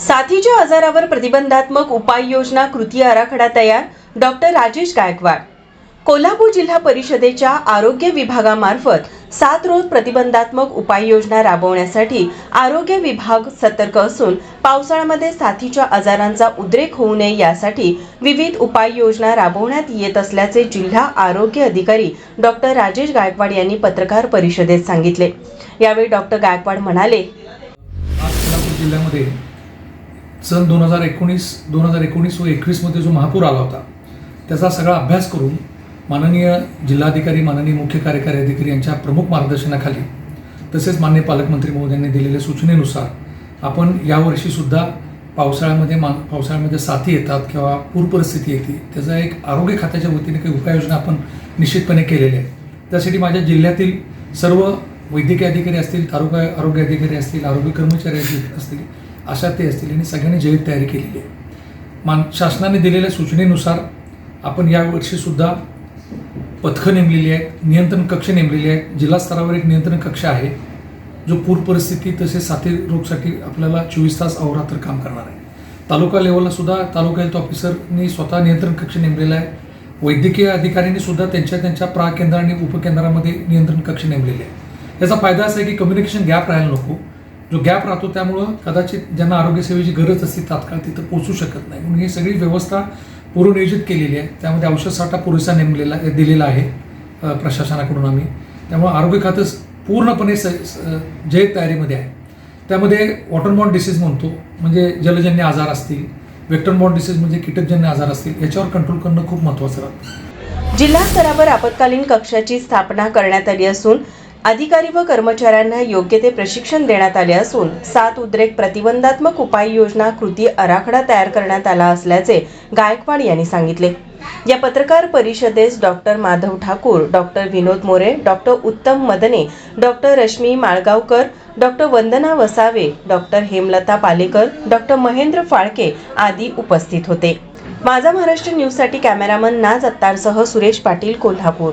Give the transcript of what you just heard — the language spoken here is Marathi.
साथीच्या आजारावर प्रतिबंधात्मक उपाययोजना कृती आराखडा तयार डॉक्टर राजेश गायकवाड. कोल्हापूर जिल्हा परिषदेच्या आरोग्य विभागामार्फत सात रोज प्रतिबंधात्मक उपाययोजना राबवण्यासाठी आरोग्य विभाग सतर्क असून पावसाळ्यामध्ये साथीच्या आजारांचा उद्रेक होऊ नये यासाठी विविध उपाययोजना राबवण्यात येत असल्याचे जिल्हा आरोग्य अधिकारी डॉक्टर राजेश गायकवाड यांनी पत्रकार परिषदेत सांगितले. यावेळी डॉक्टर गायकवाड म्हणाले जिल्ह्यामध्ये सन दोन हजार एकोणीस दोन हजार एकोणीस व एकवीसमध्ये जो महापूर आला होता त्याचा सगळा अभ्यास करून माननीय जिल्हाधिकारी माननीय मुख्य कार्यकारी अधिकारी यांच्या प्रमुख मार्गदर्शनाखाली तसेच मान्य पालकमंत्री महोदयांनी दिलेल्या सूचनेनुसार आपण यावर्षीसुद्धा पावसाळ्यामध्ये मा पावसाळ्यामध्ये साथी येतात किंवा पूर परिस्थिती येते त्याचा एक आरोग्य खात्याच्या वतीने काही उपाययोजना आपण निश्चितपणे केलेल्या आहेत. त्यासाठी माझ्या जिल्ह्यातील सर्व वैद्यकीय अधिकारी असतील तालुका आरोग्य अधिकारी असतील आरोग्य कर्मचारी असतील अशा ते असतील यांनी सगळ्यांनी जैविक तयारी केलेली आहे. मान शासनाने दिलेल्या सूचनेनुसार आपण यावर्षीसुद्धा पथकं नेमलेली आहेत नियंत्रण कक्ष नेमलेले आहेत. जिल्हा स्तरावर एक नियंत्रण कक्ष आहे. जो पूर परिस्थिती तसेच साथी रोगसाठी आपल्याला चोवीस तास अहोरात्र काम करणार आहे. तालुका लेवलला सुद्धा तालुका हेल्थ ऑफिसरनी स्वतः नियंत्रण कक्ष नेमलेला आहे. वैद्यकीय अधिकाऱ्यांनी सुद्धा त्यांच्या त्यांच्या प्राकेंद्र आणि उपकेंद्रामध्ये नियंत्रण कक्ष नेमलेले आहे याचा फायदा असा आहे की कम्युनिकेशन गॅप राहायला नको. जो गॅप राहतो त्यामुळं कदाचित ज्यांना आरोग्यसेवेची गरज असते तात्काळ तिथं पोहोचू शकत नाही. म्हणून ही सगळी व्यवस्था पूर्वनियोजित केलेली आहे. त्यामध्ये औषध साठा पुरेसा नेमलेला दिलेला आहे प्रशासनाकडून आम्ही. त्यामुळं आरोग्य खातं पूर्णपणे स स- जे तयारीमध्ये आहे. त्यामध्ये वॉटरबॉर्न डिसीज म्हणतो म्हणजे जलजन्य आजार असतील वेक्टरबॉर्न डिसीज म्हणजे कीटकजन्य आजार असतील याच्यावर कंट्रोल करणं खूप महत्त्वाचं राहतं. जिल्हा स्तरावर आपत्कालीन कक्षाची स्थापना करण्यात आली असून अधिकारी व कर्मचाऱ्यांना योग्य ते प्रशिक्षण देण्यात आले असून सात उद्रेक प्रतिबंधात्मक उपाययोजना कृती आराखडा तयार करण्यात आला असल्याचे गायकवाड यांनी सांगितले. या पत्रकार परिषदेस doctor Madhav Thakur doctor Vinod More doctor Uttam Madane doctor Rashmi Malgaonkar doctor Vandana Vasave doctor Hemlata Palekar doctor Mahendra Phalke आदी उपस्थित होते. माझा महाराष्ट्र न्यूजसाठी कॅमेरामन नाज अत्तारसह सुरेश पाटील कोल्हापूर.